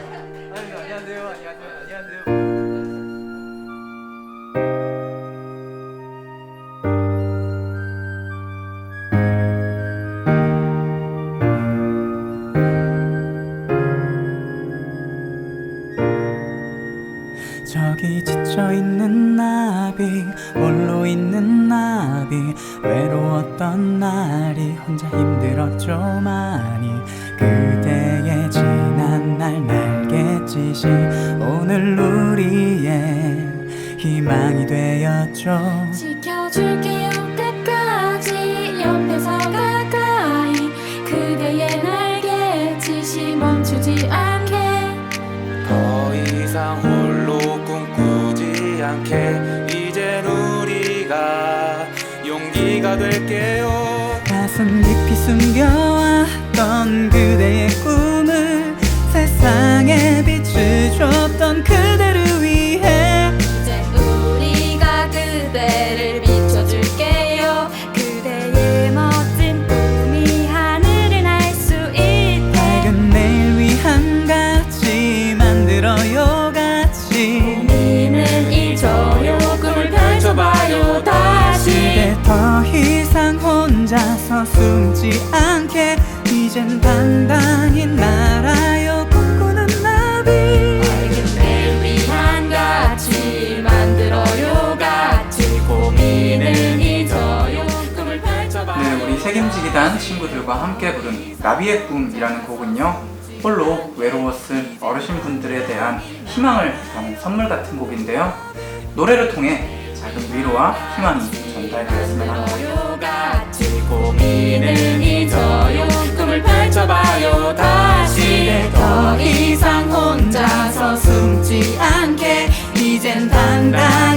안녕하세요. 안녕하세요. 저기 지쳐 있는 나비 홀로 있는 나비 외로웠던 날이 혼자 힘들었죠 많이 날 날갯짓이 오늘 우리의 희망이 되었죠. 지켜줄게요 끝까지. 옆에서 가까이 그대의 날개짓이 멈추지 않게. 더 이상 홀로 꿈꾸지 않게. 이젠 우리가 용기가 될게요. 가슴 깊이 숨겨 그대를 위해. 이제 우리가 그대를 비춰줄게요. 그대의 멋진 꿈이 하늘을 날 수 있게. 밝은 내일 위한 같이 만들어요 같이 고민은 잊어요 꿈을 펼쳐봐요 다시. 이제 더 이상 혼자서 숨지 않게. 이젠 당당히 밴드단 친구들과 함께 부른 나비의 꿈이라는 곡은요 홀로 외로웠을 어르신분들에 대한 희망을 담은 선물 같은 곡인데요. 노래를 통해 작은 위로와 희망이 전달되었으면 합니다. 이젠 단단